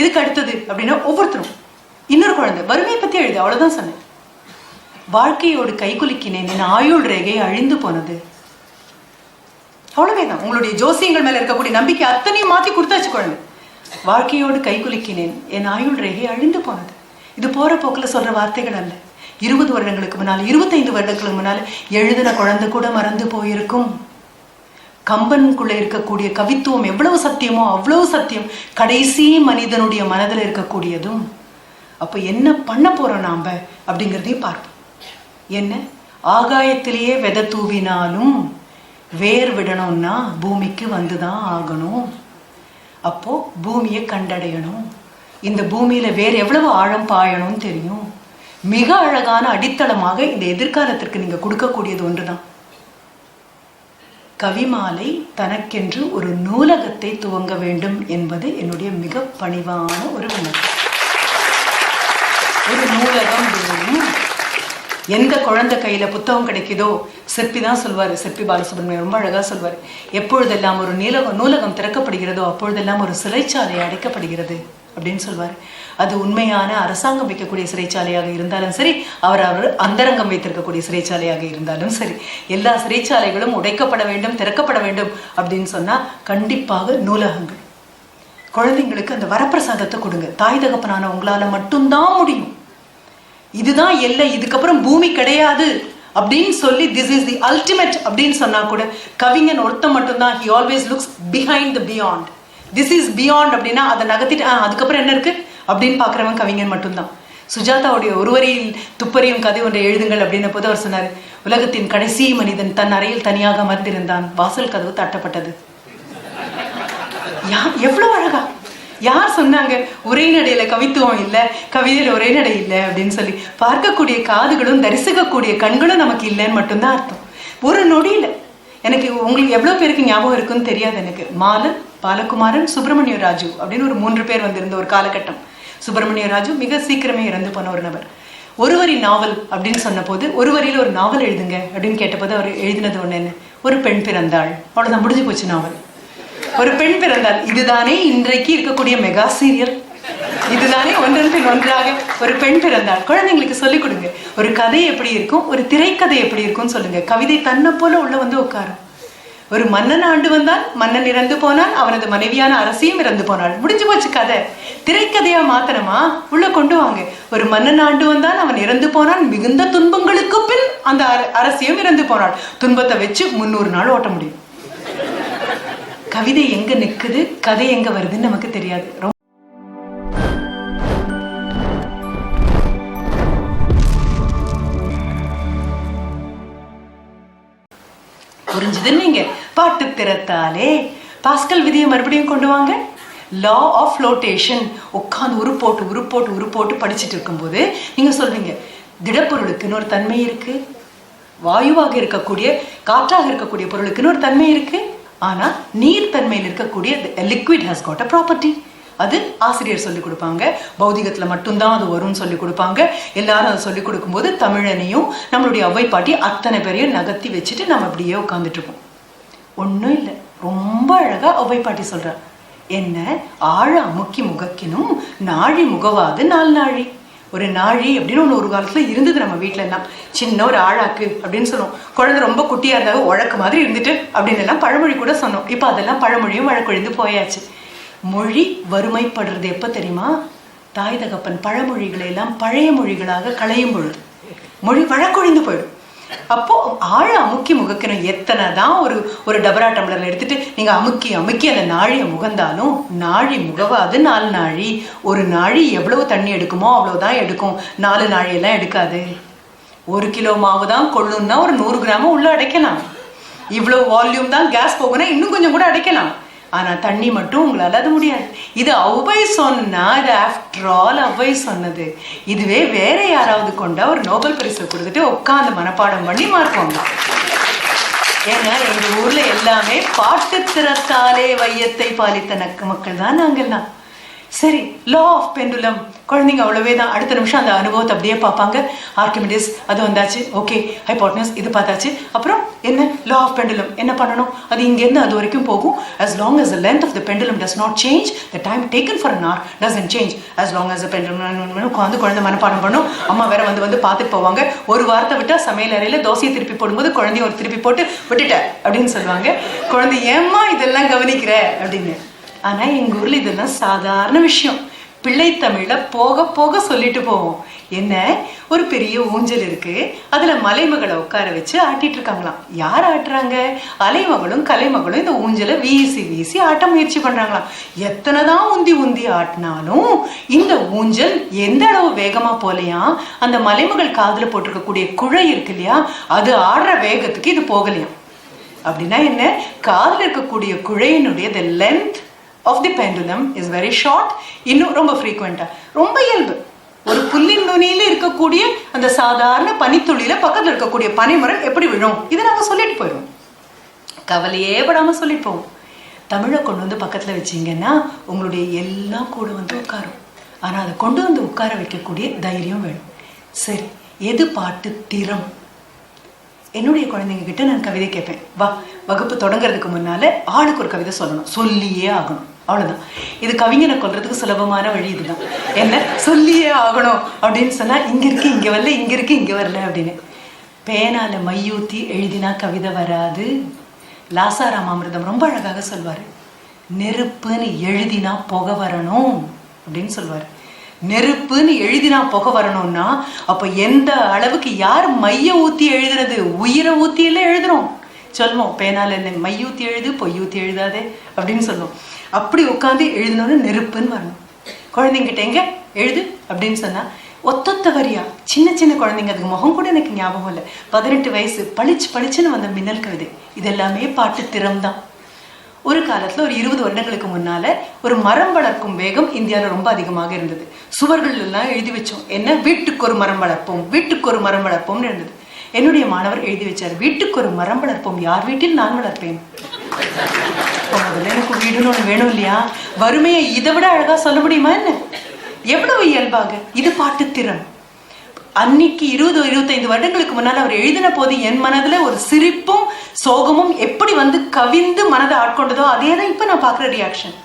இதுக்கு அடுத்தது அப்படின்னா ஒவ்வொருத்தரும். இன்னொரு குழந்தை வறுமையை பத்தி எழுது அவ்வளவுதான் சொன்னேன். வாழ்க்கையோடு கைகுலுக்கினேன் என் ஆயுள் ரேகை அழிந்து போனது. அவ்வளவேதான் உங்களுடைய ஜோசியங்கள் மேல இருக்கக்கூடிய நம்பிக்கை அத்தனையும் மாத்தி கொடுத்தாச்சு குழந்தை. வாழ்க்கையோடு கைகுலுக்கினேன் என் ஆயுள் ரேகை அழிந்து போனது. இது போற போக்குல சொல்ற வார்த்தைகள் அல்ல. இருபது வருடங்களுக்கு முன்னால் இருபத்தைந்து வருடங்களுக்கு முன்னால் எழுதின குழந்தை கூட மறந்து போயிருக்கும். கம்பனுக்குள்ள இருக்கக்கூடிய கவித்துவம் எவ்வளவு சத்தியமோ அவ்வளவு சத்தியம் கடைசி மனிதனுடைய மனதில் இருக்கக்கூடியதும். அப்ப என்ன பண்ண போறோம் நாம அப்படிங்கிறதையும் பார்ப்போம். என்ன? ஆகாயத்திலேயே விதை தூவினாலும் வேர் விடணும்னா பூமிக்கு வந்துதான் ஆகணும். அப்போ பூமியை கண்டடையணும். இந்த பூமியில வேர் எவ்வளவு ஆழம் பாயணும்னு தெரியும். மிக அழகான அடித்தளமாக இந்த எதிர்காலத்திற்கு நீங்க கொடுக்கக்கூடியது ஒன்றுதான். கவிமாலை தனக்கென்று ஒரு நூலகத்தை துவங்க வேண்டும் என்பது என்னுடைய மிக பணிவான ஒரு விண்ணப்பம். ஒரு நூலகம் வேணும். எந்த குழந்தை கையில புத்தகம் கிடைக்குதோ சிற்பி தான் சொல்வாரு சிற்பி பாலசுப்ரமணியம் ரொம்ப அழகா சொல்வாரு. எப்பொழுதெல்லாம் ஒரு நீலகம் நூலகம் திறக்கப்படுகிறதோ அப்பொழுதெல்லாம் ஒரு சிறைச்சாலை அடைக்கப்படுகிறது அப்படின்னு சொல்வார். அது உண்மையான அரசாங்கம் வைக்கக்கூடிய சிறைச்சாலையாக இருந்தாலும் சரி அவர் அவர் அந்தரங்கம் வைத்திருக்கக்கூடிய சிறைச்சாலையாக இருந்தாலும் சரி எல்லா சிறைச்சாலைகளும் உடைக்கப்பட வேண்டும் திறக்கப்பட வேண்டும் அப்படின்னு சொன்னால் கண்டிப்பாக நூலகங்கள். குழந்தைங்களுக்கு அந்த வரப்பிரசாதத்தை கொடுங்க. தாய் தகப்பனான உங்களால் மட்டும்தான் முடியும். இதுதான் எல்லை இதுக்கப்புறம் பூமி கிடையாது அப்படின்னு சொல்லி திஸ் இஸ் தி அல்டிமேட் அப்படின்னு சொன்னா கூட கவிஞன் ஒருத்தன் மட்டும்தான். He always looks behind the beyond this is beyond அப்படின்னா அதை நகர்த்திட்டு அதுக்கப்புறம் என்ன இருக்கு? அப்படின்னு பார்க்குறவன் கவிஞன் மட்டும்தான். சுஜாதாவுடைய ஒருவரையில் துப்பறியும் கதை ஒன்றை எழுதுங்கள் அப்படின்ன போது அவர் சொன்னார் உலகத்தின் கடைசி மனிதன் தன் அறையில் தனியாக அமர்ந்திருந்தான். வாசல் கதவு தட்டப்பட்டது. யா எவ்வளவு அழகா. யார் சொன்னாங்க உரைநடையில கவித்துவம் இல்ல கவிதையில உரைநடை இல்லை அப்படின்னு சொல்லி. பார்க்கக்கூடிய காதுகளும் தரிசிக்கக்கூடிய கண்களும் நமக்கு இல்லைன்னு மட்டும்தான் அர்த்தம். ஒரு நொடியில. எனக்கு உங்களுக்கு எவ்வளவு பேருக்கு ஞாபகம் இருக்குன்னு தெரியாது எனக்கு. மாலன் பாலகுமாரன் சுப்பிரமணிய ராஜு அப்படின்னு ஒரு மூன்று பேர் வந்திருந்த ஒரு காலகட்டம். சுப்பிரமணிய ராஜு மிக சீக்கிரமே இறந்து போன ஒரு நபர். ஒருவரி நாவல் அப்படின்னு சொன்னபோது ஒரு வரியில ஒரு நாவல் எழுதுங்க அப்படின்னு கேட்டபோது அவர் எழுதினது ஒண்ணு என்ன? ஒரு பெண் பிறந்தாள். அவ்வளோதான் முடிஞ்சு போச்சு நாவல். ஒரு பெண் பிறந்தாள். இதுதானே இன்றைக்கு இருக்கக்கூடிய மெகா சீரியல். இதுதானே ஒன்றன் பின் ஒன்றாக ஒரு பெண் பிறந்தாள். குழந்தைங்களுக்கு சொல்லிக் கொடுங்க. ஒரு கதை எப்படி இருக்கும்? ஒரு திரைக்கதை எப்படி இருக்கும்னு சொல்லுங்க. கவிதை தன்னை போல உள்ள வந்து உட்காரும். ஒரு மன்னன் ஆண்டு வந்தான் மன்னன் இறந்து போனான் அவனது மனைவியான அரசியும் இறந்து போனாள். முடிஞ்சு போச்சு கதை. திரைக்கதையா மாத்தனமா உள்ள கொண்டு வாங்க. ஒரு மன்னன் ஆண்டு வந்தான் அவன் இறந்து போனான் மிகுந்த துன்பங்களுக்கு பின் அந்த அர- அரசியும் இறந்து போனாள். துன்பத்தை வச்சு முன்னூறு நாள் ஓட்ட முடியும். கவிதை எங்க நிக்குது? கதை எங்க வருதுன்னு நமக்கு தெரியாது. ரொம்ப புரிஞ்சுதுன்னு நீங்க? பாட்டு திறத்தாலே பாஸ்கல் விதியை மறுபடியும் கொண்டு வாங்க. லா ஆஃப் ஃப்ளோட்டேஷன் உட்காந்து உருப்போட்டு உருப்போட்டு உருப்போட்டு படிச்சுட்டு இருக்கும்போது நீங்க சொல்றீங்க திடப்பொருளுக்குன்னு ஒரு தன்மை இருக்கு. வாயுவாக இருக்கக்கூடிய காற்றாக இருக்கக்கூடிய பொருளுக்குன்னு ஒரு தன்மை இருக்கு. ஆனால் நீர் தன்மையில் இருக்கக்கூடிய liquid has got a property அது ஆசிரியர் சொல்லிக் கொடுப்பாங்க. பௌதிகத்தில் மட்டும்தான் அது வரும்னு சொல்லி கொடுப்பாங்க. எல்லாரும் அதை சொல்லிக் கொடுக்கும்போது தமிழனையும் நம்மளுடைய அவ்வை பாட்டி அத்தனை பேரையும் நகர்த்தி வச்சுட்டு நம்ம அப்படியே உட்காந்துட்டு இருப்போம். ஒன்றும் இல்லை. ரொம்ப அழகா ஒவ்வை பாட்டி சொல்றா. என்ன? ஆழ அமுக்கி முகக்கினும் நாழி முகவாது நாள் நாழி. ஒரு நாழி அப்படின்னு ஒன்று ஒரு காலத்தில் இருந்தது நம்ம வீட்ல எல்லாம். சின்ன ஒரு ஆழாக்கு அப்படின்னு சொன்னோம். குழந்தை ரொம்ப குட்டியாக இருந்தாலும் உழக்கு மாதிரி இருந்துட்டு அப்படின்னு எல்லாம் பழமொழி கூட சொன்னோம். இப்போ அதெல்லாம் பழமொழியும் வழக்கொழிந்து போயாச்சு. மொழி வறுமைப்படுறது எப்போ தெரியுமா? தாய் தகப்பன் பழமொழிகளை எல்லாம் பழைய மொழிகளாக களையும் பொழுது. மொழி வழக்கொழிந்து போயிடும். அப்போ ஆழ அமுக்கி முகக்கணும். எத்தனை தான் ஒரு ஒரு டபரா டம்ளர்ல எடுத்துட்டு நீங்க அமுக்கி அமுக்கி அந்த நாழியை முகந்தாலும் நாழி முகவாது நாலு நாழி. ஒரு நாழி எவ்வளவு தண்ணி எடுக்குமோ அவ்வளவுதான் எடுக்கும். நாலு நாழியெல்லாம் எடுக்காது. ஒரு கிலோ மாவு தான் கொள்ளும்னா ஒரு நூறு கிராம உள்ள அடைக்கலாம். இவ்வளவு வால்யூம் தான் கேஸ் போகும்னா இன்னும் கொஞ்சம் கூட அடைக்கலாம். ஆனால் தண்ணி மட்டும் உங்களால் அது முடியாது. இது ஔவை சொன்னா இது ஆஃப்டர் ஆல் ஔவை சொன்னது. இதுவே வேற யாராவது கொண்டா ஒரு நோபல் பரிசு கொடுத்துட்டு உட்காந்து மனப்பாடம் பண்ணி மார்க் வாங்கலாம். ஏன்னா எங்க ஊர்ல எல்லாமே பாட்டுத்திறத்தாலே வையத்தை பாலித்த நக்க மக்கள் தான் நாங்கெல்லாம் சரி லா ஆஃப் பெண்டுலம் குழந்தைங்க அவ்வளவே தான் அடுத்த நிமிஷம் அந்த அனுபவத்தை அப்படியே பார்ப்பாங்க. ஆர்கிமிடிஸ் அது வந்தாச்சு. ஓகே ஹைபோட்னஸ் இது பார்த்தாச்சு. அப்புறம் என்ன? லா ஆஃப் பெண்டுலம் என்ன பண்ணணும்? அது இங்கேருந்து அது வரைக்கும் போகும். As long as the length of the pendulum does not change the time taken for an hour doesn't change. As long as the pendulum உட்காந்து குழந்தை மனப்பாடம் பண்ணும். அம்மா வேற வந்து வந்து பார்த்துட்டு போவாங்க. ஒரு வாரத்தை விட்டா சமையல் அறையில் தோசையை திருப்பி போடும்போது குழந்தைய ஒரு திருப்பி போட்டு விட்டுட்ட அப்படின்னு சொல்லுவாங்க. குழந்தை ஏம்மா இதெல்லாம் கவனிக்கிற? அப்படின்னு. ஆனா எங்க ஊர்ல இதெல்லாம் சாதாரண விஷயம். பிள்ளை தமிழ்ல போக போக சொல்லிட்டு போவோம். என்ன? ஒரு பெரிய ஊஞ்சல் இருக்கு. அதுல மலைமகளை உட்கார வச்சு ஆட்டிட்டு இருக்காங்களாம். யார் ஆட்டுறாங்க? அலைமகளும் கலைமகளும் இந்த ஊஞ்சலை வீசி வீசி ஆட்ட முயற்சி பண்றாங்களாம். எத்தனை தான் உந்தி உந்தி ஆட்டினாலும் இந்த ஊஞ்சல் எந்த அளவு வேகமா போலையா? அந்த மலைமகள் காதுல போட்டிருக்கக்கூடிய குழை இருக்கு இல்லையா? அது ஆடுற வேகத்துக்கு இது போகலையாம். அப்படின்னா என்ன? காதுல இருக்கக்கூடிய குழையினுடைய length of the pendulum is very short இன்னும் ரொம்ப frequent ரொம்ப இயல்பு. ஒரு புல்லின் நுனியில இருக்கக்கூடிய அந்த சாதாரண பனித்துளியில பக்கத்துல இருக்கக்கூடிய பனைமரம் எப்படி விழும்? இதை நாங்கள் சொல்லிட்டு போயிடுவோம். கவலையே படாம சொல்லிட்டு போவோம். தமிழை கொண்டு வந்து பக்கத்துல வச்சீங்கன்னா உங்களுடைய எல்லாம் கூட வந்து உட்காரும். ஆனா அதை கொண்டு வந்து உட்கார வைக்கக்கூடிய தைரியம் வேணும். சரி எது பாட்டு திறம்? என்னுடைய குழந்தைங்க கிட்ட நான் கவிதை கேட்பேன். வா வகுப்பு தொடங்குறதுக்கு முன்னால ஆளுக்கு ஒரு கவிதை சொல்லணும். சொல்லியே ஆகணும். அவ்வளவுதான். இது கவிஞனை கொல்றதுக்கு சுலபமான வழி இதுதான். என்ன? சொல்லியே ஆகணும் அப்படின்னு சொன்னா இங்க இருக்கு இங்க வரல இங்க இருக்கு இங்க வரல அப்படின்னு. பேனால மையூத்தி எழுதினா கவிதை வராது. லாசாராம் அமிர்தம் ரொம்ப அழகாக சொல்வார். நெருப்புன்னு எழுதினா புகை வரணும் அப்படின்னு சொல்வார். நெருப்புன்னு எழுதினா புகை வரணும்னா அப்ப எந்த அளவுக்கு யார் மைய ஊத்தி எழுதுறது? உயிரை ஊத்தியில எழுதுறோம். சொல்லுவோம் பேனால என்ன மையூத்தி எழுது பொய்யூத்தி எழுதாதே அப்படின்னு சொல்லுவோம் அப்படி உட்காந்து எழுதணும்னு நெருப்புன்னு வரணும். குழந்தைங்கிட்ட எங்க? எழுது அப்படின்னு சொன்னா ஒத்தொத்த வரியா? சின்ன சின்ன குழந்தைங்க அதுக்கு முகம் கூட எனக்கு ஞாபகம் இல்லை. பதினெட்டு வயசு பளிச்சு பளிச்சுன்னு வந்த மின்னல் கவிதை. இதெல்லாமே பாட்டு திறம்தான். ஒரு காலத்துல ஒரு இருபது வருடங்களுக்கு முன்னால ஒரு மரம் வளர்க்கும் வேகம் இந்தியாவில் ரொம்ப அதிகமாக இருந்தது. சுவர்கள் எல்லாம் எழுதி வச்சோம். என்ன? வீட்டுக்கு ஒரு மரம் வளர்ப்போம் வீட்டுக்கு ஒரு மரம் வளர்ப்போம்னு இருந்தது. என்னுடைய மாணவர் எழுதி வச்சார். வீட்டுக்கு ஒரு மரம் வளர்ப்போம் யார் வீட்டில் நான் வளர்ப்பேன் அப்ப முதல்ல எனக்கு வீடுன்னு ஒன்று வேணும் இல்லையா? வறுமையை இதை விட அழகா சொல்ல முடியுமா என்ன? எவ்வளவு இயல்பாக? இது பாட்டு திறன். அன்னைக்கு இருபது இருபத்தைந்து வருடங்களுக்கு முன்னால் அவர் எழுதின போது என் மனதுல ஒரு சிரிப்பும் சோகமும் எப்படி வந்து கவிந்து மனதை ஆட்கொண்டதோ அதே தான் இப்ப நான் பாக்குற ரியாக்ஷன்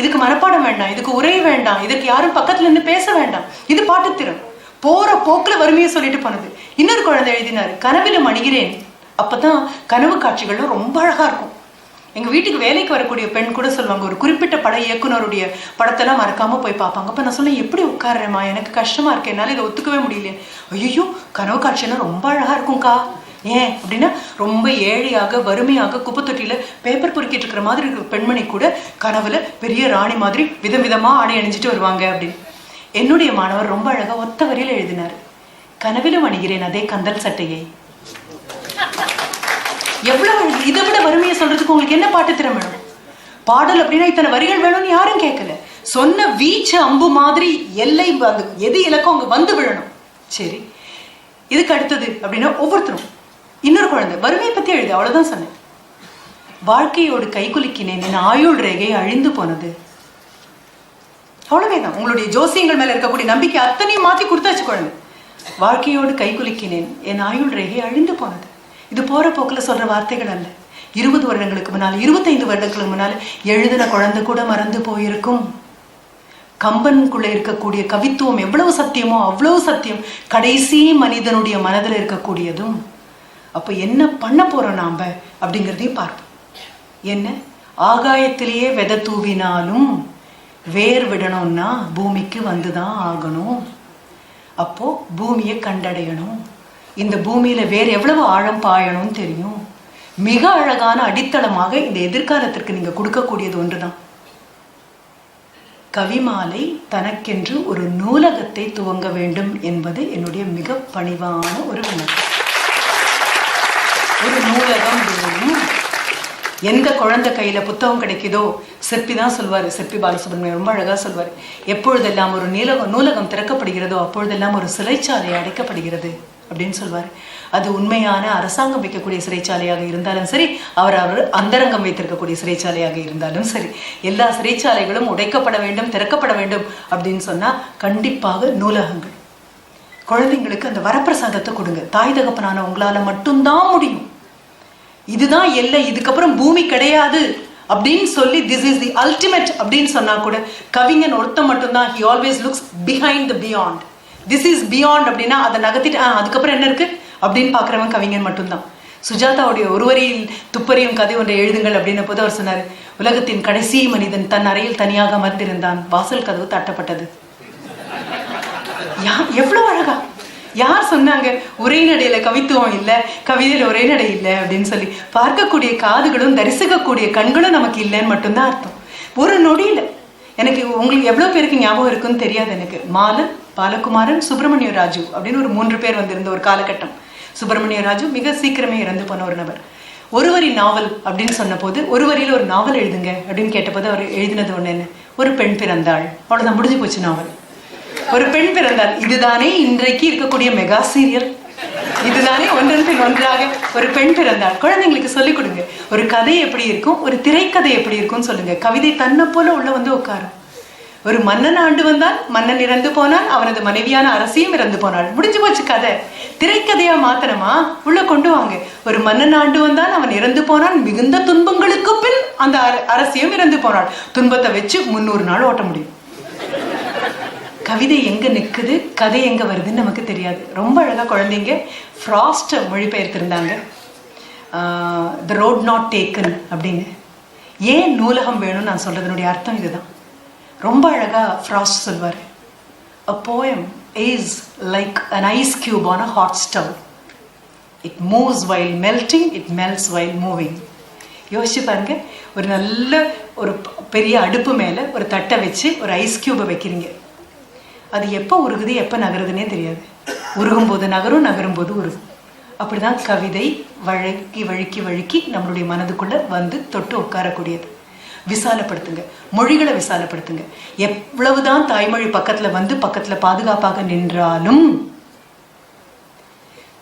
இதுக்கு மனப்பாடம் வேண்டாம். இதுக்கு உரை வேண்டாம். இதுக்கு யாரும் பக்கத்துல இருந்து பேச வேண்டாம். இது பாட்டுத்திறன் போற போக்குல வறுமையை சொல்லிட்டு போனது. இன்னொரு குழந்தை எழுதினாரு கனவிலும் அணிகிறேன். அப்பதான் கனவு காட்சிகளும் ரொம்ப அழகா இருக்கும். எங்க வீட்டுக்கு வேலைக்கு வரக்கூடிய பெண் கூட சொல்லுவாங்க ஒரு குறிப்பிட்ட பட இயக்குனருடைய படத்தெல்லாம் மறக்காம போய் பார்ப்பாங்க. அப்ப நான் சொன்னேன் எப்படி உட்கார்றேம்மா? எனக்கு கஷ்டமா இருக்கு. என்னால இதை ஒத்துக்கவே முடியல ஐயோ கனவு காட்சியெல்லாம் ரொம்ப அழகா இருக்கும்க்கா. ஏன்? அப்படின்னா ரொம்ப ஏழையாக வறுமையாக குப்பத்தொட்டியில் பேப்பர் பொறுக்கிட்டு இருக்கிற மாதிரி இருக்கிற பெண்மணி கூட கனவுல பெரிய ராணி மாதிரி விதம் விதமா ஆடை அணிஞ்சிட்டு வருவாங்க அப்படின்னு. என்னுடைய மாணவர் ரொம்ப அழகா ஒத்த வரியில் எழுதினார். கனவிலும் அணிகிறேன் அதே கந்தல் சட்டையை. எவ்வளவு இதை விட வறுமையை சொல்றதுக்கு உங்களுக்கு என்ன பாட்டு திறமை? வேணும் பாடல் அப்படின்னா இத்தனை வரிகள் வேணும்னு யாரும் கேட்கல. சொன்ன வீச்சு அம்பு மாதிரி எல்லை அந்த எது இலக்கம் அங்க வந்து விழணும். சரி. இதுக்கு அடுத்தது அப்படின்னா ஒவ்வொருத்தரும். இன்னொரு குழந்தை வறுமையை பத்தி எழுது அவ்வளவுதான் சொன்னேன். வாழ்க்கையோடு கைகுலுக்கினேன் என் ஆயுள் ரேகை அழிந்து போனது. அவ்வளவேதான். உங்களுடைய ஜோசியங்கள் மேல இருக்கக்கூடிய நம்பிக்கை அத்தனையும் மாத்தி கொடுத்தாச்சு குழந்தை. வாழ்க்கையோடு கைகுலுக்கினேன் என் ஆயுள் ரேகை அழிந்து போனது. இது போற போக்குல சொல்ற வார்த்தைகள் அல்ல. இருபது வருடங்களுக்கு முன்னால் இருபத்தைந்து வருடங்களுக்கு முன்னால் எழுதின குழந்தை கூட மறந்து போயிருக்கும். கம்பனுக்குள்ளே இருக்கக்கூடிய கவித்துவம் எவ்வளவு சத்தியமோ அவ்வளவு சத்தியம் கடைசி மனிதனுடைய மனதில் இருக்கக்கூடியதும். அப்ப என்ன பண்ண போறோம் நாம அப்படிங்கிறதையும் பார்ப்போம். என்ன? ஆகாயத்திலேயே விதை தூவினாலும் வேர் விடணும்னா பூமிக்கு வந்துதான் ஆகணும். அப்போ பூமியை கண்டடையணும். இந்த பூமியில வேறு எவ்வளவு ஆழம் பாயணும்னு தெரியும். மிக அழகான அடித்தளமாக இந்த எதிர்காலத்திற்கு நீங்க கொடுக்கக்கூடியது ஒன்றுதான். கவிமாலை தனக்கென்று ஒரு நூலகத்தை துவங்க வேண்டும் என்பது என்னுடைய மிக பணிவான ஒரு விண்ணப்பம். ஒரு நூலகம் வேணும். எந்த குழந்தை கையில புத்தகம் கிடைக்குதோ சிற்பி தான் சொல்வார். சிற்பி பாலசுப்ரமணியம் ரொம்ப அழகாக சொல்வார். எப்பொழுதெல்லாம் ஒரு நீலகம் நூலகம் திறக்கப்படுகிறதோ அப்பொழுதெல்லாம் ஒரு சிறைச்சாலை அடைக்கப்படுகிறது அப்படின்னு சொல்வார். அது உண்மையான அரசாங்கம் வைக்கக்கூடிய சிறைச்சாலையாக இருந்தாலும் சரி அவர் அவர் அந்தரங்கம் வைத்திருக்கக்கூடிய சிறைச்சாலையாக இருந்தாலும் சரி எல்லா சிறைச்சாலைகளும் உடைக்கப்பட வேண்டும் திறக்கப்பட வேண்டும் அப்படின்னு சொன்னா கண்டிப்பாக நூலகங்கள். குழந்தைங்களுக்கு அந்த வரப்பிரசாதத்தை கொடுங்க. தாய் தகப்பனான உங்களால மட்டும்தான் முடியும். இதுதான் எல்லை இதுக்கப்புறம் பூமி கிடையாது அப்படின்னு சொல்லி திஸ் இஸ் தி அல்டிமேட் அப்படின்னு சொன்னா கூட கவிஞன் ஒருத்தன் மட்டும்தான். He always looks behind the beyond this is beyond அப்படின்னா அதை நகர்த்திட்டு அதுக்கப்புறம் என்ன இருக்கு? அப்படின்னு பார்க்குறவன் கவிஞன் மட்டும்தான். சுஜாதாவுடைய ஒருவரையில் துப்பறியும் கதை ஒன்றை எழுதுங்கள் அப்படின்ன போது அவர் சொன்னார். உலகத்தின் கடைசி மனிதன் தன் அறையில் தனியாக அமர்ந்திருந்தான். வாசல் கதவு தட்டப்பட்டது. யா எவ்வளவு அழகா! யார் சொன்னாங்க? உரைநடையில கவித்துவம் இல்ல கவிதையில உரைநடை இல்ல அப்படின்னு சொல்லி. பார்க்கக்கூடிய காதுகளும் தரிசிக்கக்கூடிய கண்களும் நமக்கு இல்லைன்னு மட்டும்தான் அர்த்தம். ஒரு நொடியில. எனக்கு உங்களுக்கு எவ்வளவு பேருக்கு ஞாபகம் இருக்குன்னு தெரியாது எனக்கு. மாலன் பாலகுமாரன் சுப்பிரமணிய ராஜு அப்படின்னு ஒரு மூன்று பேர் வந்திருந்த ஒரு காலகட்டம். சுப்பிரமணிய ராஜு மிக சீக்கிரமே இறந்து போன ஒரு நபர். ஒரு வரி நாவல் அப்படின்னு சொன்னபோது ஒரு வரியில ஒரு நாவல் எழுதுங்க அப்படின்னு கேட்டபோது அவர் எழுதினது ஒண்ணு என்ன? ஒரு பெண் பிறந்தாள். அவ்வளவுதான் முடிஞ்சு போச்சு நாவல். ஒரு பெண் பிறந்தார் இதுதானே இன்றைக்கு இருக்கக்கூடிய மெகா சீரியல்? இதுதானே ஒன்றன் பின் ஒன்றாக ஒரு பெண் பிறந்தாள் குழந்தைங்களுக்கு சொல்லிக் கொடுங்க ஒரு கதை எப்படி இருக்கும் ஒரு திரைக்கதை எப்படி இருக்கும்னு சொல்லுங்க. கவிதை தன்னை போல உள்ள வந்து உட்காரும். ஒரு மன்னன் ஆண்டு வந்தான் மன்னன் இறந்து போனான் அவனது மனைவியான அரசியும் இறந்து போனாள். முடிஞ்சு போச்சு கதை. திரைக்கதையா மாத்தனமா உள்ள கொண்டு வாங்க. ஒரு மன்னன் ஆண்டு வந்தான் அவன் இறந்து போனான் மிகுந்த துன்பங்களுக்கு பின் அந்த அர- அரசியும் இறந்து போனாள். துன்பத்தை வச்சு முன்னூறு நாள் ஓட்ட முடியும். கவிதை எங்க நிக்குது கதை எங்க வருதுன்னு நமக்கு தெரியாது. ரொம்ப அழகா குழந்தைங்க ஃப்ராஸ்ட் மொழிபெயர்த்திருந்தாங்க. த ரோட் நாட் டேக்கன் அப்படின்னு. ஏன் நூலகம் வேணும்னு நான் சொல்கிறதுனுடைய அர்த்தம் இதுதான். ரொம்ப அழகா ஃப்ராஸ்ட் சொல்வார். A poem is like an ice cube on a hot stove it moves while melting it melts while moving யோசிச்சு பாருங்க ஒரு நல்ல ஒரு பெரிய அடுப்பு மேலே ஒரு தட்டை வச்சு ஒரு ஐஸ் கியூபை வைக்கிறீங்க. அது எப்போ உருகுது எப்போ நகருதுன்னே தெரியாது. உருகும் போது நகரும் நகரும் போது உருகும். அப்படிதான் கவிதை வழுக்கி வழுக்கி வழுக்கி நம்மளுடைய மனதுக்குள்ள வந்து தொட்டு உட்காரக்கூடியது. விசாலப்படுத்துங்க. மொழிகளை விசாலப்படுத்துங்க. எவ்வளவுதான் தாய்மொழி பக்கத்துல வந்து பக்கத்துல பாதுகாப்பாக நின்றாலும்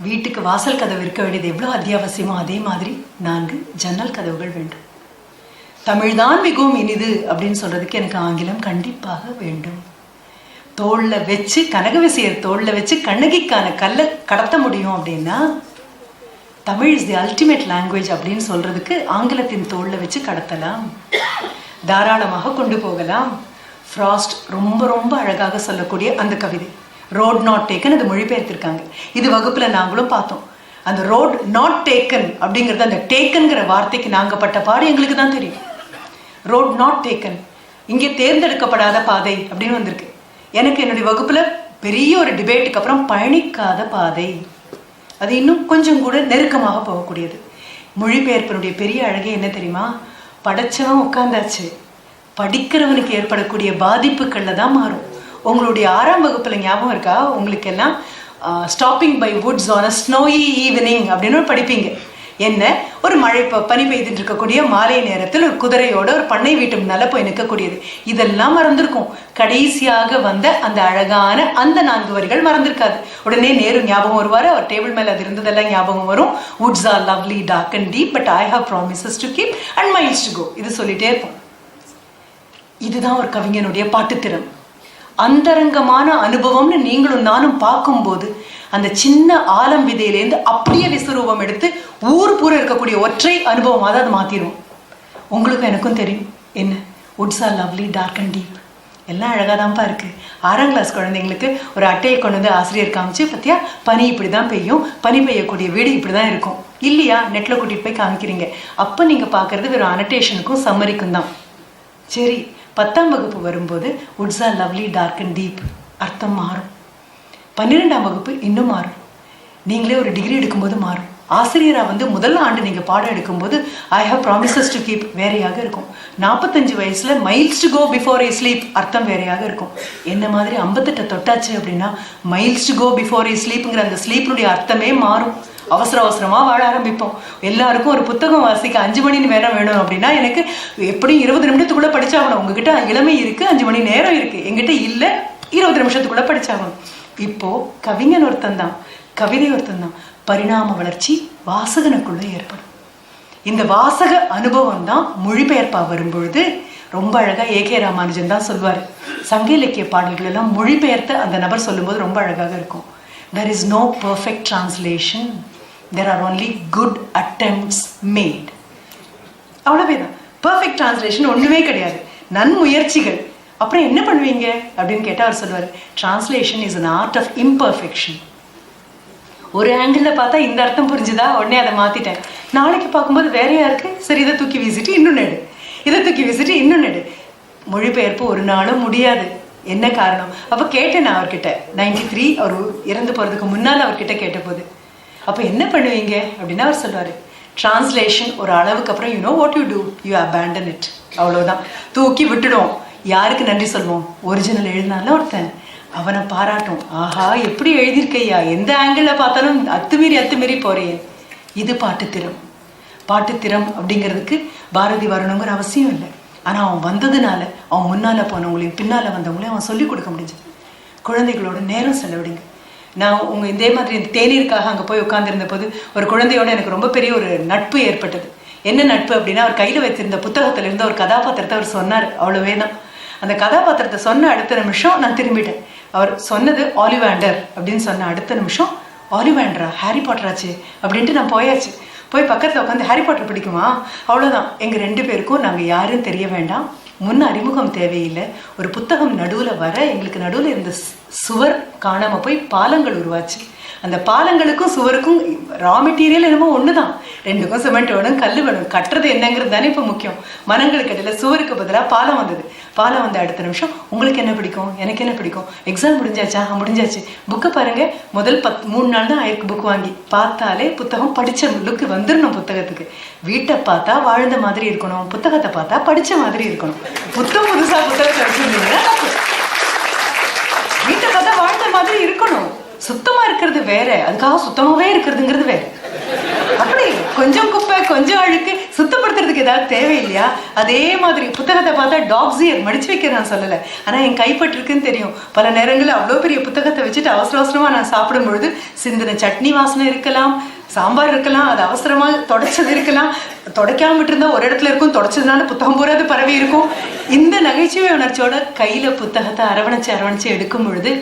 வீட்டுக்கு வாசல் கதவு இருக்க வேண்டியது எவ்வளவு அத்தியாவசியமோ அதே மாதிரி நான்கு ஜன்னல் கதவுகள் வேண்டும். தமிழ்தான் மிகவும் இனிது அப்படின்னு சொல்றதுக்கு எனக்கு ஆங்கிலம் கண்டிப்பாக வேண்டும். தோளில் வச்சு கனகவிசையர் தோளில் வச்சு கண்ணகிக்கான கல்லை கடத்த முடியும் அப்படின்னா Tamil is the ultimate language அப்படின்னு சொல்கிறதுக்கு ஆங்கிலத்தின் தோளில் வச்சு கடத்தலாம். தாராளமாக கொண்டு போகலாம். ஃப்ராஸ்ட் ரொம்ப ரொம்ப அழகாக சொல்லக்கூடிய அந்த கவிதை. ரோட் நாட் டேக்கன் அது மொழிபெயர்த்திருக்காங்க. இது வகுப்பில் நாங்களும் பார்த்தோம். அந்த ரோட் நாட் டேக்கன் அப்படிங்கிறது அந்த டேக்கன்கிற வார்த்தைக்கு நாங்கள் பட்ட பாடு எங்களுக்கு தான் தெரியும். ரோட் நாட் டேக்கன் இங்கே தேர்ந்தெடுக்கப்படாத பாதை அப்படின்னு வந்திருக்கு. எனக்கு என்னுடைய வகுப்புல பெரிய ஒரு டிபேட்டுக்கு அப்புறம் பயணிக்காத பாதை. அது இன்னும் கொஞ்சம் கூட நெருக்கமாக போகக்கூடியது. மொழிபெயர்ப்பினுடைய பெரிய அழகே என்ன தெரியுமா? படைச்சவன் உட்காந்தாச்சு படிக்கிறவனுக்கு ஏற்படக்கூடிய பாதிப்புகளில் தான் மாறும். உங்களுடைய ஆறாம் வகுப்புல ஞாபகம் இருக்கா? உங்களுக்கு எல்லாம் stopping by woods on a snowy evening அப்படின்னு படிப்பீங்க. என்ன? ஒரு மழை பனி பெய்துட்டு இருக்கக்கூடிய மாலை நேரத்தில் ஒரு குதிரையோட ஒரு பண்ணை வீட்டு முன்னால போய் நிற்கக்கூடியது இதெல்லாம் மறந்துருக்கும். கடைசியாக வந்த அந்த அழகான அந்த நான்கு வரிகள் மறந்திருக்காது. உடனே நேரு ஞாபகம் வருவார். அவர் டேபிள் மேல அது இருந்ததெல்லாம் ஞாபகம் வரும். Woods are lovely dark and deep but I have promises to keep and miles to go இது சொல்லிட்டே இருப்போம். இதுதான் ஒரு கவிஞனுடைய பாட்டுத்திறன். அந்தரங்கமான அனுபவம்னு நீங்களும் நானும் பார்க்கும்போது அந்த சின்ன ஆலம் விதையிலேருந்து அப்படியே விஸ்வரூபம் எடுத்து ஊர் பூரா இருக்கக்கூடிய ஒற்றை அனுபவமாக அதை மாத்திரும். உங்களுக்கும் எனக்கும் தெரியும். என்ன? Woods are lovely dark and deep எல்லாம் அழகாக தான்ப்பா இருக்கு. ஆறாம் கிளாஸ் குழந்தைங்களுக்கு ஒரு அட்டையை கொண்டு வந்து ஆசிரியர் காமிச்சு பற்றியா பனி இப்படி தான் பெய்யும். பனி பெய்யக்கூடிய வீடு இப்படி தான் இருக்கும். இல்லையா? நெட்டில் கூட்டிகிட்டு போய் காமிக்கிறீங்க. அப்போ நீங்கள் பார்க்குறது வெறும் அனட்டேஷனுக்கும் சம்மரிக்கும் தான். சரி பத்தாம் வகுப்பு வரும்போது woods are lovely dark and deep அர்த்தம் மாறும். பன்னிரெண்டாம் வகுப்பு இன்னும் மாறும். நீங்களே ஒரு டிகிரி எடுக்கும்போது மாறும். ஆசிரியராக வந்து முதல் ஆண்டு நீங்கள் பாடம் எடுக்கும்போது I have promises to keep வேறையாக இருக்கும். நாற்பத்தஞ்சு வயசில் miles to go before I sleep அர்த்தம் வேறையாக இருக்கும். என்ன மாதிரி ஐம்பத்தெட்டை தொட்டாச்சு அப்படின்னா miles to go before I ஸ்லீப்புங்கிற அந்த ஸ்லீப்னுடைய அர்த்தமே மாறும். அவசர அவசரமாக வாழ ஆரம்பிப்போம். எல்லாருக்கும் ஒரு புத்தகம் வாசிக்க அஞ்சு மணி நேரம் வேணும் அப்படின்னா எனக்கு எப்படியும் இருபது நிமிடத்துக்குள்ளே படித்தாகணும் உங்ககிட்ட இளமை இருக்கு அஞ்சு மணி நேரம் இருக்கு. எங்கிட்ட இல்லை இருபது நிமிஷத்துக்குள்ள படித்தாகணும் இப்போ கவிஞன் ஒருத்தன் தான். கவிதை ஒருத்தன் தான். பரிணாம வளர்ச்சி வாசகனுக்குள்ள ஏற்படும். இந்த வாசக அனுபவம் தான் மொழிபெயர்ப்பா வரும்பொழுது ரொம்ப அழகா ஏகே ராமானுஜன் தான் சொல்வார். சங்க இலக்கிய பாடல்கள் எல்லாம் மொழிபெயர்த்த அந்த நபர் சொல்லும்போது ரொம்ப அழகாக இருக்கும். There is no perfect translation there are only good attempts made அவ்வளவே தான். பர்ஃபெக்ட் டிரான்ஸ்லேஷன் ஒன்றுமே கிடையாது. நன்முயற்சிகள். அப்புறம் என்ன பண்ணுவீங்க? அப்படின்னு கேட்டால் அவர் சொல்லுவார் translation is an art of imperfection ஒரு ஆங்கிளில் பார்த்தா இந்த அர்த்தம் புரிஞ்சுதா? உடனே அதை மாற்றிட்டேன் நாளைக்கு பார்க்கும்போது வேறையா இருக்கு சரி இதை தூக்கி வீசிட்டு இன்னும் எடு. இதை தூக்கி வீசிட்டு இன்னும் எடு. மொழிபெயர்ப்பு ஒரு நாளும் முடியாது. என்ன காரணம்? அப்போ கேட்டேன் நான் அவர்கிட்ட. நைன்டி த்ரீ அவர் இறந்து போகிறதுக்கு முன்னால் அவர்கிட்ட கேட்டபோது அப்போ என்ன பண்ணுவீங்க? அப்படின்னு அவர் சொல்லுவார் டிரான்ஸ்லேஷன் ஒரு அளவுக்கு அப்புறம் you know what you do you abandon it அவ்வளோதான் தூக்கி விட்டுடுவோம். யாருக்கு நன்றி சொல்லுவோம் ஒரிஜினல் எழுதினால ஒருத்தன். அவனை பாராட்டும். ஆஹா எப்படி எழுதியிருக்கையா? எந்த ஆங்கிளில் பார்த்தாலும் அத்துமீறி அத்துமீறி போறியே. இது பாட்டுத்திறம் பாட்டுத்திறம் அப்படிங்கிறதுக்கு பாரதி வரணுங்கிற அவசியம் இல்லை. ஆனால் அவன் வந்ததுனால அவன் முன்னால் போனவங்களையும் பின்னால் வந்தவங்களையும் அவன் சொல்லிக் கொடுக்க முடிஞ்சது. குழந்தைகளோட நேரம் செலவிடுங்க. நான் உங்க இதே மாதிரி இந்த தேநீருக்காக அங்கே போய் உட்காந்துருந்த போது ஒரு குழந்தையோட எனக்கு ரொம்ப பெரிய ஒரு நட்பு ஏற்பட்டது. என்ன நட்பு அப்படின்னா அவர் கையில் வச்சிருந்த புத்தகத்துல இருந்து ஒரு கதாபாத்திரத்தை அவர் சொன்னார். அவ்வளோ தான் அந்த கதாபாத்திரத்தை சொன்ன அடுத்த நிமிஷம் நான் திரும்பிட்டேன். அவர் சொன்னது ஆலிவாண்டர் அப்படின்னு சொன்ன அடுத்த நிமிஷம் ஆலிவாண்டரா? ஹாரி பாட்டராச்சு? அப்படின்ட்டு நான் போயாச்சு. போய் பக்கத்தில் உட்காந்து ஹாரி பாட்டர் பிடிக்குமா? அவ்வளோதான் எங்கள் ரெண்டு பேருக்கும் நாங்கள் யாரும் தெரிய வேண்டாம். முன் அறிமுகம் தேவையில்லை. ஒரு புத்தகம் நடுவில் வர எங்களுக்கு நடுவில் இருந்த சுவர் காணாமல் போய் பாலங்கள் உருவாச்சு. அந்த பாலங்களுக்கும் சுவருக்கும் ரா மெட்டீரியல் என்னமோ ஒன்று தான் ரெண்டுக்கும் சிமெண்ட் வேணும் கல் வேணும். கட்டுறது என்னங்கிறது தானே இப்போ முக்கியம். மரங்களுக்கு இடையில சுவருக்கு பதிலாக பாலம் வந்தது. பாலம் வந்த அடுத்த நிமிஷம் உங்களுக்கு என்ன பிடிக்கும்? எனக்கு என்ன பிடிக்கும்? எக்ஸாம் முடிஞ்சாச்சா? ஆ, முடிஞ்சாச்சு. புக்கை பாருங்க. முதல் பத் மூணு நாள் தான் ஆயிருக்கு புக் வாங்கி. பார்த்தாலே புத்தகம் படித்த லுக்கு வந்துடணும் புத்தகத்துக்கு. வீட்டை பார்த்தா வாழ்ந்த மாதிரி இருக்கணும். புத்தகத்தை பார்த்தா படித்த மாதிரி இருக்கணும். புத்தகம் புதுசாக புத்தகத்தை வச்சிருந்தீங்கன்னா தப்பு. வீட்டை பார்த்தா வாழ்ந்த மாதிரி இருக்கணும் சுத்தமா இருக்கிறது வேற. அதுக்காக சுத்தமாவே இருக்கிறதுங்கிறது வேற. அப்படி கொஞ்சம் குப்பை கொஞ்சம் அழுக்கு சுத்தப்படுத்துறதுக்கு ஏதாவது தேவையில்லையா? அதே மாதிரி புத்தகத்தை பார்த்தா டாக்ஸியர் மடிச்சு வைக்க நான் சொல்லலை. ஆனால் என் கைப்பட்டிருக்குன்னு தெரியும். பல நேரங்களில் அவ்வளோ பெரிய புத்தகத்தை வச்சுட்டு அவசர அவசரமா நான் சாப்பிடும் பொழுது சிந்தின சட்னி வாசனை இருக்கலாம் சாம்பார் இருக்கலாம் அது அவசரமா தொடச்சது இருக்கலாம். தொடக்காம விட்டுருந்தா ஒரு இடத்துல இருக்கும் தொடச்சதுனால புத்தகம் பூராது பரவி இருக்கும். இந்த நகைச்சுவை உணர்ச்சியோட கையில புத்தகத்தை அரவணைச்சு அரவணைச்சு எடுக்கும் பொழுது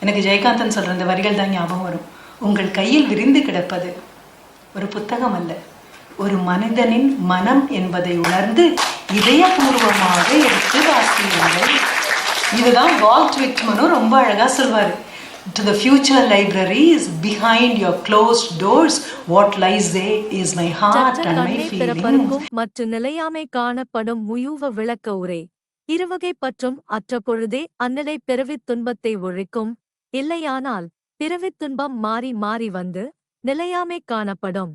எனக்கு ஜெயகாந்தன் சொல்ற இந்த வரிகள் தான் ஞாபகம் வரும். உங்கள் கையில் விரிந்து கிடப்பது ஒரு புத்தகம் அல்ல. ஒரு மனிதனின் மனம் என்பதை உணர்ந்து இதயபூர்வமாக எடுத்து வாசியுங்கள். இதுதான் வால்ட் விட்மனும் ரொம்ப அழகா சொல்வாரு. To the future libraries behind your closed doors what lies they is my heart and my கண்ணே ஃபீலிங் பிறப்பருக்கும் மற்ற நிலையாமை காணப்படும் முயூவ விளக்க உரை. இருவகை பற்றும் அற்ற பொழுதே அந்நிலை பிறவித் துன்பத்தை ஒழிக்கும். இல்லையானால் பிறவித் துன்பம் மாறி மாறி வந்து நிலையாமை காணப்படும்.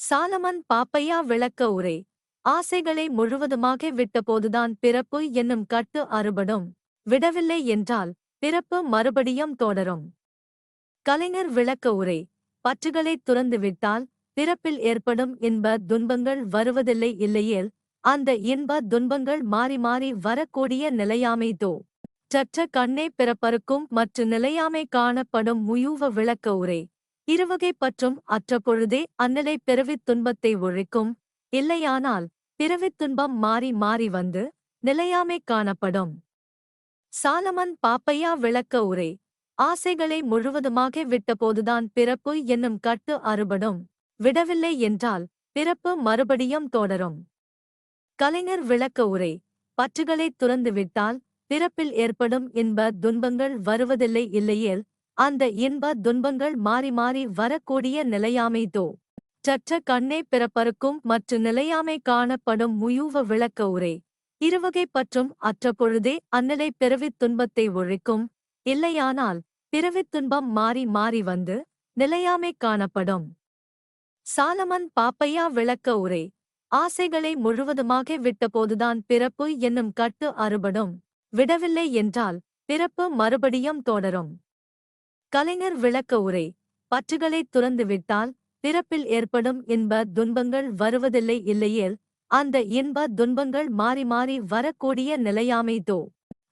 சாலமன் பாப்பையா விளக்க உரை ஆசைகளை முழுவதுமாக விட்டபோதுதான் பிறப்பு என்னும் கட்டு அறுபடும். விடவில்லை என்றால் பிறப்பு மறுபடியும் தொடரும். கலைஞர் விளக்க உரை பற்றுகளைத் துறந்துவிட்டால் பிறப்பில் ஏற்படும் இன்ப துன்பங்கள் வருவதில்லை இல்லையேல் அந்த இன்ப துன்பங்கள் மாறி மாறி வரக்கூடிய நிலையாமைதோ சற்ற கண்ணே பிறப்பருக்கும் மற்ற நிலையாமை காணப்படும் முயூவ விளக்க உரை. இருவகை பற்றும் அற்ற பொழுதே அந்நிலை பிறவித் துன்பத்தை ஒழிக்கும். இல்லையானால் பிறவித் துன்பம் மாறி மாறி வந்து நிலையாமை காணப்படும். சாலமன் பாப்பையா விளக்க உரை. ஆசைகளை முழுவதுமாக விட்டபோதுதான் பிறப்பு என்னும் கட்டு அறுபடும். விடவில்லை என்றால் பிறப்பு மறுபடியும் தொடரும். கலைஞர் விளக்க உரை. பற்றுகளைத் துறந்துவிட்டால் பிறப்பில் ஏற்படும் இன்ப துன்பங்கள் வருவதில்லை இல்லையேல் அந்த இன்ப துன்பங்கள் மாறி மாறி வரக்கூடிய நிலையாமைதோ சற்ற கண்ணே பிறப்பருக்கும் மற்ற நிலையாமை காணப்படும் முயூவ விளக்க உரை. இருவகை பற்றும் அற்ற பொழுதே அந்நிலை பிறவித் துன்பத்தை ஒழிக்கும். இல்லையானால் பிறவித் துன்பம் மாறி மாறி வந்து நிலையாமை காணப்படும். சாலமன் பாப்பையா விளக்க உரை. ஆசைகளை முழுவதுமாக விட்டபோதுதான் பிறப்பு என்னும் கட்டு அறுபடும். விடவில்லை என்றால் பிறப்பு மறுபடியும் தொடரும். கலைஞர் விளக்க உரை பற்றுகளைத் துறந்துவிட்டால் பிறப்பில் ஏற்படும் இன்ப துன்பங்கள் வருவதில்லை இல்லையேல் அந்த இன்ப துன்பங்கள் மாறி மாறி வரக்கூடிய நிலையாமைதோ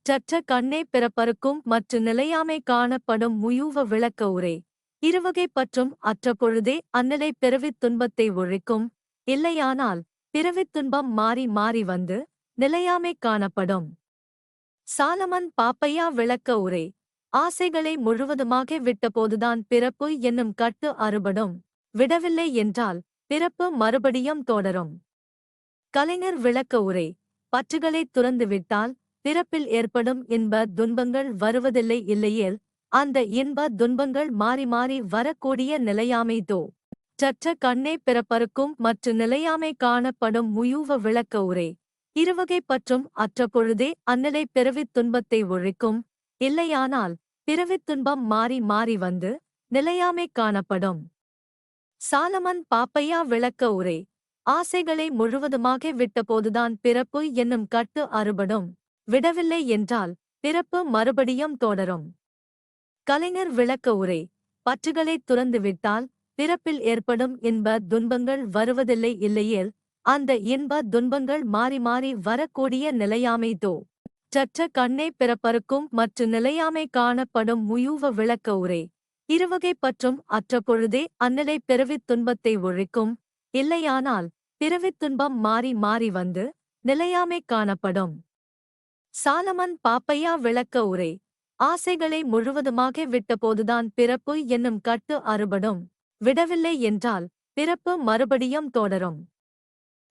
சற்ற கண்ணே பிறப்பருக்கும் மற்ற நிலையாமை காணப்படும் முயூவ விளக்க உரை. இருவகை பற்றும் அற்ற பொழுதே அந்நிலை பிறவித் துன்பத்தை ஒழிக்கும். இல்லையானால் பிறவித் துன்பம் மாறி மாறி வந்து நிலையாமை காணப்படும். சாலமன் பாப்பையா விளக்க உரை. ஆசைகளை முழுவதுமாக விட்டபோதுதான் பிறப்பு என்னும் கட்டு அறுபடும். விடவில்லை என்றால் பிறப்பு மறுபடியும் தொடரும். கலைஞர் விளக்க உரை. பற்றுகளைத் துறந்துவிட்டால் பிறப்பில் ஏற்படும் இன்ப துன்பங்கள் வருவதில்லை இல்லையேல் அந்த இன்ப துன்பங்கள் மாறி மாறி வரக்கூடிய நிலையாமைதோ சற்ற கண்ணே பிறப்பருக்கும் மற்ற நிலையாமை காணப்படும் முயூவ விளக்க உரை. இருவகை பற்றும் அற்ற பொழுதே அந்நிலை பிறவித் துன்பத்தை ஒழிக்கும். இல்லையானால் பிறவித் துன்பம் மாறி மாறி வந்து நிலையாமை காணப்படும். சாலமன் பாப்பையா விளக்க உரை. ஆசைகளை முழுவதுமாக விட்டபோதுதான் பிறப்பு என்னும் கட்டு அறுபடும். விடவில்லை என்றால் பிறப்பு மறுபடியும் தொடரும். கலைஞர் விளக்க உரை. பற்றுகளைத் துறந்துவிட்டால் பிறப்பில் ஏற்படும் இன்ப துன்பங்கள் வருவதில்லை இல்லையேல் அந்த இன்ப துன்பங்கள் மாறி மாறி வரக்கூடிய நிலையாமைதோ சற்ற கண்ணே பிறப்பறுக்கும் மற்ற நிலையாமை காணப்படும் முயூவ விளக்க உரை. இருவகை பற்றும் அற்ற பொழுதே அந்நிலை பிறவித் துன்பத்தை ஒழிக்கும். இல்லையானால் பிறவித் துன்பம் மாறி மாறி வந்து நிலையாமை காணப்படும். சாலமன் பாப்பையா விளக்க உரை. ஆசைகளை முழுவதுமாக விட்டபோதுதான் பிறப்பு என்னும் கட்டு அறுபடும். விடவில்லை என்றால் பிறப்பு மறுபடியும் தொடரும்.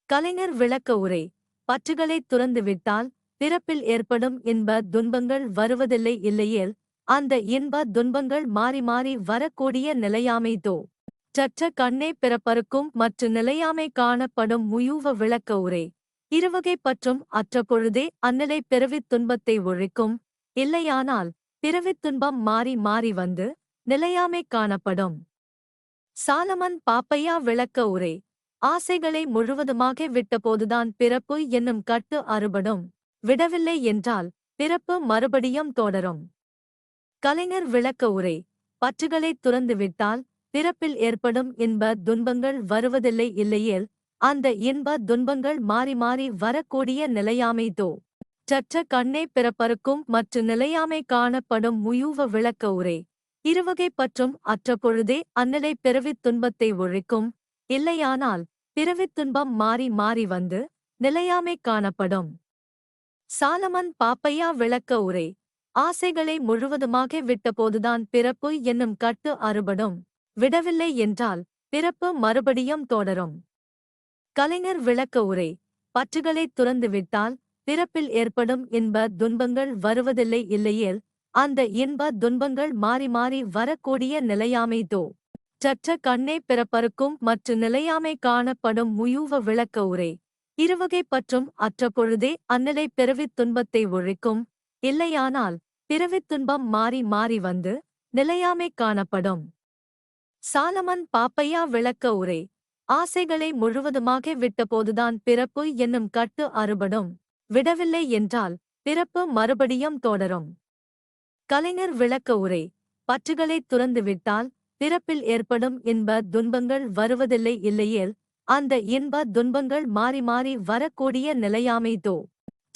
கலைஞர் விளக்க உரை. பற்றுகளைத் துறந்துவிட்டால் பிறப்பில் ஏற்படும் இன்ப துன்பங்கள் வருவதில்லை இல்லையேல் அந்த இன்ப துன்பங்கள் மாறி மாறி வரக்கூடிய நிலையாமைதோ சற்ற கண்ணே பிறப்பருக்கும் மற்ற நிலையாமை காணப்படும் முயூவ விளக்க உரை. இருவகை பற்றும் அற்ற பொழுதே அந்நிலை பிறவித் துன்பத்தை ஒழிக்கும். இல்லையானால் பிறவித் துன்பம் மாறி மாறி வந்து நிலையாமை காணப்படும். சாலமன் பாப்பையா விளக்க உரை. ஆசைகளை முழுவதுமாக விட்டபோதுதான் பிறப்பு என்னும் கட்டு அறுபடும். விடவில்லை என்றால் பிறப்பு மறுபடியும் தொடரும். கலைஞர் விளக்க உரை. பற்றுகளைத் துறந்துவிட்டால் பிறப்பில் ஏற்படும் இன்ப துன்பங்கள் வருவதில்லை இல்லையேல் அந்த இன்ப துன்பங்கள் மாறி மாறி வரக்கூடிய நிலையாமைதோ சற்ற கண்ணே பிறப்பருக்கும் மற்ற நிலையாமை காணப்படும் முயூவ விளக்க உரை. இருவகை பற்றும் அற்ற பொழுதே அந்நிலை பிறவித் துன்பத்தை ஒழிக்கும். இல்லையானால் பிறவித் துன்பம் மாறி மாறி வந்து நிலையாமை காணப்படும். சாலமன் பாப்பையா விளக்க உரை ஆசைகளை முழுவதுமாக விட்டபோதுதான் பிறப்பு என்னும் கட்டு அறுபடும். விடவில்லை என்றால் பிறப்பு மறுபடியும் தொடரும். கலைஞர் விளக்க உரை பற்றுகளைத் துறந்துவிட்டால் பிறப்பில் ஏற்படும் இன்ப துன்பங்கள் வருவதில்லை இல்லையேல் அந்த இன்ப துன்பங்கள் மாறி மாறி வரக்கூடிய நிலையாமைதோ சற்ற கண்ணே பிறப்பறுக்கும் மற்ற நிலையாமை காணப்படும் முயூவ விளக்க உரை. இருவகை பற்றும் அற்ற பொழுதே அந்நிலை பிறவித் துன்பத்தை ஒழிக்கும். இல்லையானால் பிறவித் துன்பம் மாறி மாறி வந்து நிலையாமை காணப்படும். சாலமன் பாப்பையா விளக்க உரை. ஆசைகளை முழுவதுமாக விட்டபோதுதான் பிறப்பு என்னும் கட்டு அறுபடும். விடவில்லை என்றால் பிறப்பு மறுபடியும் தொடரும். கலைஞர் விளக்க உரை. பற்றுகளைத் துறந்துவிட்டால் பிறப்பில் ஏற்படும் இன்ப துன்பங்கள் வருவதில்லை இல்லையேல் அந்த இன்ப துன்பங்கள் மாறி மாறி வரக்கூடிய நிலையாமைதோ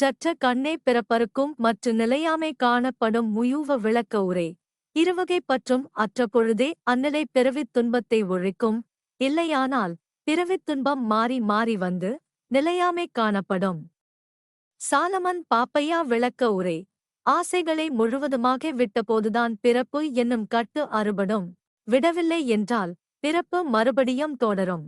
சற்ற கண்ணே பிறப்பறுக்கும் மற்ற நிலையாமை காணப்படும் முயூவ விளக்க உரை. இருவகை பற்றும் அற்ற பொழுதே அந்நிலை பிறவித் துன்பத்தை ஒழிக்கும். இல்லையானால் பிறவித் துன்பம் மாறி மாறி வந்து நிலையாமை காணப்படும். சாலமன் பாப்பையா விளக்க உரை. ஆசைகளை முழுவதுமாக விட்டபோதுதான் பிறப்பு என்னும் கட்டு அறுபடும். விடவில்லை என்றால் பிறப்பு மறுபடியும் தொடரும்.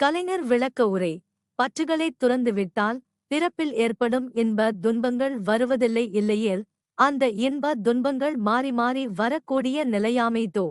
கலைஞர் விளக்க உரை பற்றுகளைத் துறந்துவிட்டால் பிறப்பில் ஏற்படும் இன்ப துன்பங்கள் வருவதில்லை இல்லையேல் அந்த இன்ப துன்பங்கள் மாறி மாறி வரக்கூடிய நிலையாமைதோ